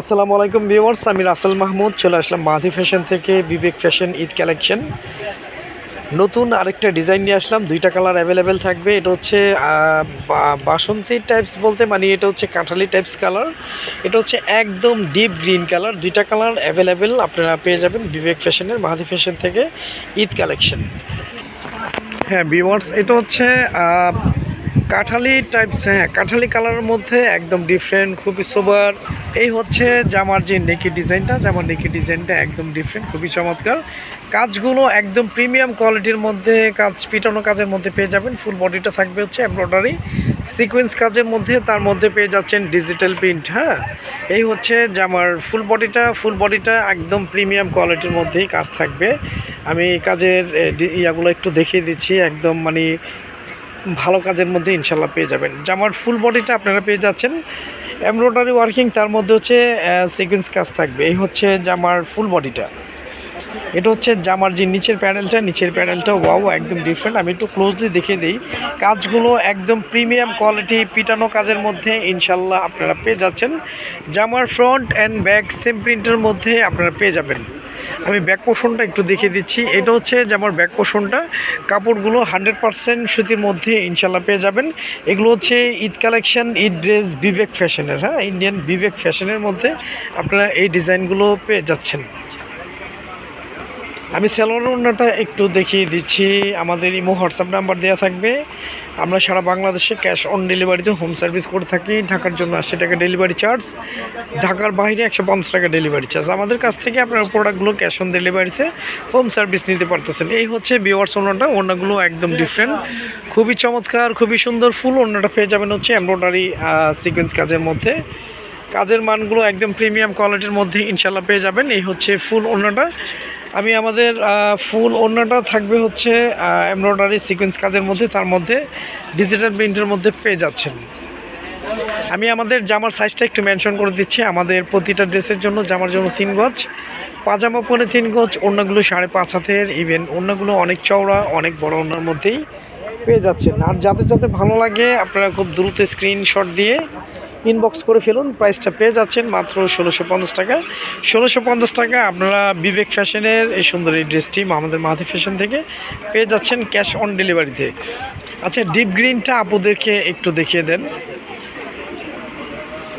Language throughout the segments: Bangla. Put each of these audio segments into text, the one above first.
আসসালামু আলাইকুম ভিউয়ার্স, আমি রাসেল মাহমুদ, চলে আসলাম মাহাদি ফ্যাশন থেকে বিবেক ফ্যাশন ঈদ কালেকশন। নতুন আরেকটা ডিজাইন নিয়ে আসলাম, দুইটা কালার অ্যাভেলেবেল থাকবে। এটা হচ্ছে বাসন্তী টাইপস বলতে মানে এটা হচ্ছে কাঁঠালি টাইপস কালার এটা হচ্ছে একদম ডিপ গ্রিন কালার দুইটা কালার অ্যাভেলেবেল আপনারা পেয়ে যাবেন বিবেক ফ্যাশনের, মাহাদি ফ্যাশন থেকে ঈদ কালেকশন। হ্যাঁ ভিউয়ার্স, এটা হচ্ছে কাঠালি টাইপস হ্যাঁ কাঁঠালি কালারের মধ্যে একদম ডিফারেন্ট খুবই সোবার এই হচ্ছে জামার যে নেকি ডিজাইনটা, জামার নেকি ডিজাইনটা একদম ডিফারেন্ট খুবই চমৎকার। কাজগুলো একদম প্রিমিয়াম কোয়ালিটির মধ্যে কাজ, পিটানো কাজের মধ্যে পেয়ে যাবেন। ফুল বডিটা থাকবে হচ্ছে এমব্রয়ডারি সিকোয়েন্স কাজের মধ্যে তার মধ্যে পেয়ে যাচ্ছেন ডিজিটাল প্রিন্ট হ্যাঁ। এই হচ্ছে জামার ফুল বডিটা ফুল বডিটা একদম প্রিমিয়াম কোয়ালিটির মধ্যেই কাজ থাকবে। আমি কাজের ইয়াগুলো একটু দেখিয়ে দিচ্ছি, একদম মানে ভালো কাজের মধ্যে ইনশাল্লাহ পেয়ে যাবেন। জামার ফুল বডিটা আপনারা পেয়ে যাচ্ছেন। এমব্রয়ডারি ওয়ার্কিং তার মধ্যে হচ্ছে সিকোয়েন্স কাজ থাকবে। এই হচ্ছে জামার ফুল বডিটা এটা হচ্ছে জামার যে নিচের প্যানেলটা নিচের প্যানেলটা ওয়াও একদম ডিফারেন্ট আমি একটু ক্লোজলি দেখে দিই। কাজগুলো একদম প্রিমিয়াম কোয়ালিটি পিটানো কাজের মধ্যে ইনশাল্লাহ আপনারা পেয়ে যাচ্ছেন। জামার ফ্রন্ট অ্যান্ড ব্যাক সেম প্রিন্টের মধ্যে আপনারা পেয়ে যাবেন। আমি ব্যাক পোষণটা একটু দেখিয়ে দিচ্ছি। এটা হচ্ছে যে আমার ব্যাক পোষণটা কাপড়গুলো হান্ড্রেড পারসেন্ট সুতির মধ্যে ইনশাল্লাহ পেয়ে যাবেন। এগুলো হচ্ছে ঈদ কালেকশন ঈদ ড্রেস বিবেক ফ্যাশনের হ্যাঁ? ইন্ডিয়ান বিবেক ফ্যাশনের মধ্যে আপনারা এই ডিজাইনগুলো পেয়ে যাচ্ছেন। আমি সেলোয়ার ওড়নাটা একটু দেখিয়ে দিচ্ছি। আমাদের ইমো হোয়াটসঅ্যাপ নাম্বার দেওয়া থাকবে। আমরা সারা বাংলাদেশে ক্যাশ অন ডেলিভারিতে হোম সার্ভিস করে থাকি। ঢাকার জন্য আশি টাকা ডেলিভারি চার্জ। ঢাকার বাইরে একশো পঞ্চাশ টাকা ডেলিভারি চার্জ। আমাদের কাছ থেকে আপনার প্রোডাক্টগুলো ক্যাশ অন ডেলিভারিতে হোম সার্ভিস নিতে পারতেছেন। এই হচ্ছে বিওয়ার্স ওড়নাটা ওড়নাগুলো একদম ডিফারেন্ট খুবই চমৎকার, খুবই সুন্দর। ফুল ওড়নাটা পেয়ে যাবেন হচ্ছে এমব্রয়ডারি সিকোয়েন্স কাজের মধ্যে। কাজের মানগুলো একদম প্রিমিয়াম কোয়ালিটির মধ্যে ইনশাল্লাহ পেয়ে যাবেন। এই হচ্ছে ফুল ওড়নাটা আমি আমাদের ফুল অন্যটা থাকবে হচ্ছে এমব্রয়ডারি সিকোয়েন্স কাজের মধ্যে, তার মধ্যে ডিজিটাল প্রিন্টের মধ্যে পেয়ে যাচ্ছেন। আমি আমাদের জামার সাইজটা একটু মেনশন করে দিচ্ছি। আমাদের প্রতিটা ড্রেসের জন্য জামার জন্য তিন গজ, পাজামা পরে তিন গজ অন্যগুলো সাড়ে পাঁচ হাতের ইভেন অন্যগুলো অনেক চওড়া, অনেক বড় ওড়নার মধ্যেই পেয়ে যাচ্ছেন। আর যাদের যাতে ভালো লাগে, আপনারা খুব দ্রুত স্ক্রিনশট দিয়ে ইনবক্স করে ফেলুন। প্রাইসটা পেয়ে যাচ্ছেন মাত্র ষোলোশো পঞ্চাশ টাকা। ষোলোশো পঞ্চাশ টাকা আপনারা বিবেক ফ্যাশনের এই সুন্দর এই ড্রেসটি আমাদের মাহাদি ফ্যাশন থেকে পেয়ে যাচ্ছেন ক্যাশ অন ডেলিভারিতে আচ্ছা ডিপ গ্রিনটা আপুদেরকে একটু দেখিয়ে দেন।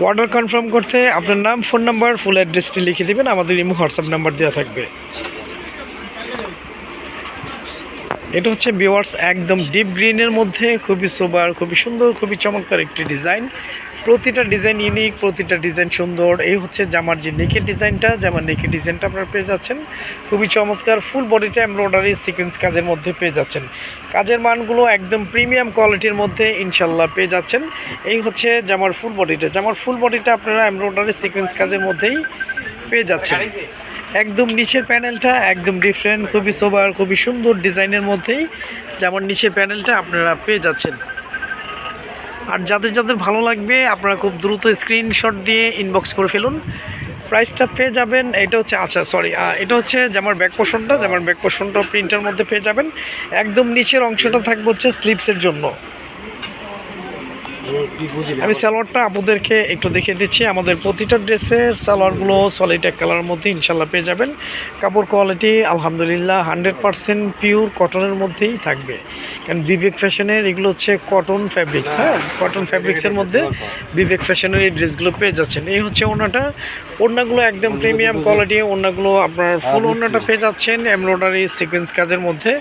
অর্ডার কনফার্ম করতে আপনার নাম ফোন নাম্বার ফুল অ্যাড্রেসটি লিখে দেবেন। আমাদের ইমো হোয়াটসঅ্যাপ নাম্বার দেওয়া থাকবে। এটা হচ্ছে বিওয়ার্স একদম ডিপ গ্রিনের মধ্যে। খুবই সোবার খুবই সুন্দর, খুবই চমৎকার একটি ডিজাইন প্রতিটা ডিজাইন ইউনিক প্রতিটা ডিজাইন সুন্দর। এই হচ্ছে জামার যে নেকের ডিজাইনটা। জামার নেকের ডিজাইনটা আপনারা পেয়ে যাচ্ছেন। খুবই চমৎকার। ফুল বডিটা এমব্রয়ডারি সিকোয়েন্স কাজের মধ্যে পেয়ে যাচ্ছেন। কাজের মানগুলো একদম প্রিমিয়াম কোয়ালিটির মধ্যে ইনশাল্লাহ পেয়ে যাচ্ছেন। এই হচ্ছে জামার ফুল বডিটা জামার ফুল বডিটা আপনারা এমব্রয়ডারি সিকোয়েন্স কাজের মধ্যেই পেয়ে যাচ্ছেন। একদম নিচের প্যানেলটা একদম ডিফারেন্ট খুবই সোবার খুবই সুন্দর ডিজাইনের মধ্যেই যেমন নিচের প্যানেলটা আপনারা পেয়ে যাচ্ছেন। আর যাদের যাদের ভালো লাগবে, আপনারা খুব দ্রুত স্ক্রিনশট দিয়ে ইনবক্স করে ফেলুন। প্রাইসটা পেয়ে যাবেন, এটা হচ্ছে আচ্ছা সরি এটা হচ্ছে যেমন ব্যাক পোষণটা যেমন ব্যাক পোষণটা প্রিন্টের মধ্যে পেয়ে যাবেন। একদম নিচের অংশটা থাকবে হচ্ছে স্লিপসের জন্য। আমি সালোয়ারটা আপনাদেরকে একটু দেখিয়ে দিচ্ছি। আমাদের প্রতিটা ড্রেসের সালোয়ারগুলো সলিড এক কালারের মধ্যে ইনশাল্লাহ পেয়ে যাবেন। কাপড় কোয়ালিটি আলহামদুলিল্লাহ হান্ড্রেড পারসেন্ট পিওর কটনের মধ্যেই থাকবে। কারণ বিবেক ফ্যাশনের এগুলো হচ্ছে কটন ফ্যাব্রিক্স হ্যাঁ? কটন ফ্যাব্রিক্সের মধ্যে বিবেক ফ্যাশনের এই ড্রেসগুলো পেয়ে যাচ্ছেন। এই হচ্ছে ওনাটা ওড়নাগুলো একদম প্রিমিয়াম কোয়ালিটি ওড়নাগুলো আপনার ফুল ওড়নাটা পেয়ে যাচ্ছেন এমব্রয়ডারি সিকোয়েন্স কাজের মধ্যে।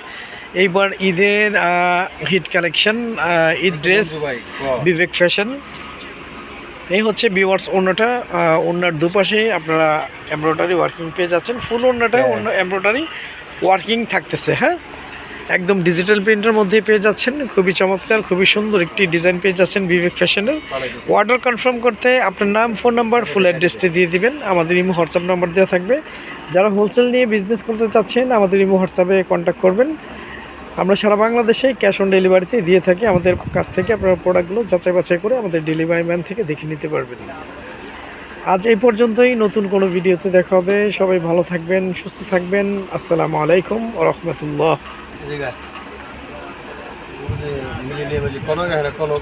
এইবার ঈদের hit collection Eid dress Bibek fashion এই হচ্ছে বিওয়ার্স ওড়নাটা ওড়নার দুপাশে আপনারা এমব্রয়ডারি ওয়ার্কিং পেয়ে যাচ্ছেন। ফুল ওড়নাটা হ্যাঁ। অন্য এমব্রয়ডারি ওয়ার্কিং থাকতেছে হ্যাঁ? একদম ডিজিটাল প্রিন্টের মধ্যেই পেয়ে যাচ্ছেন। খুবই চমৎকার খুবই সুন্দর একটি ডিজাইন পেয়ে যাচ্ছেন বিবেক ফ্যাশনের। অর্ডার কনফার্ম করতে আপনার নাম ফোন নাম্বার ফুল অ্যাড্রেসটি দিয়ে দিবেন। আমাদের ইমো হোয়াটসঅ্যাপ নাম্বার দেওয়া থাকবে। যারা হোলসেল নিয়ে বিজনেস করতে চাচ্ছেন আমাদের ইমো হোয়াটসঅ্যাপে কন্ট্যাক্ট করবেন। আমরা সারা বাংলাদেশে ক্যাশ অন ডেলিভারিতে দিয়ে থাকি। আমাদের কাছ থেকে আপনারা প্রোডাক্টগুলো যাচাই বাছাই করে আমাদের ডেলিভারি ম্যান থেকে দেখে নিতে পারবেন। আজ এই পর্যন্তই। নতুন কোনো ভিডিওতে দেখা হবে। সবাই ভালো থাকবেন, সুস্থ থাকবেন। আসসালামু আলাইকুম রহমতুল্লাহ। কোনো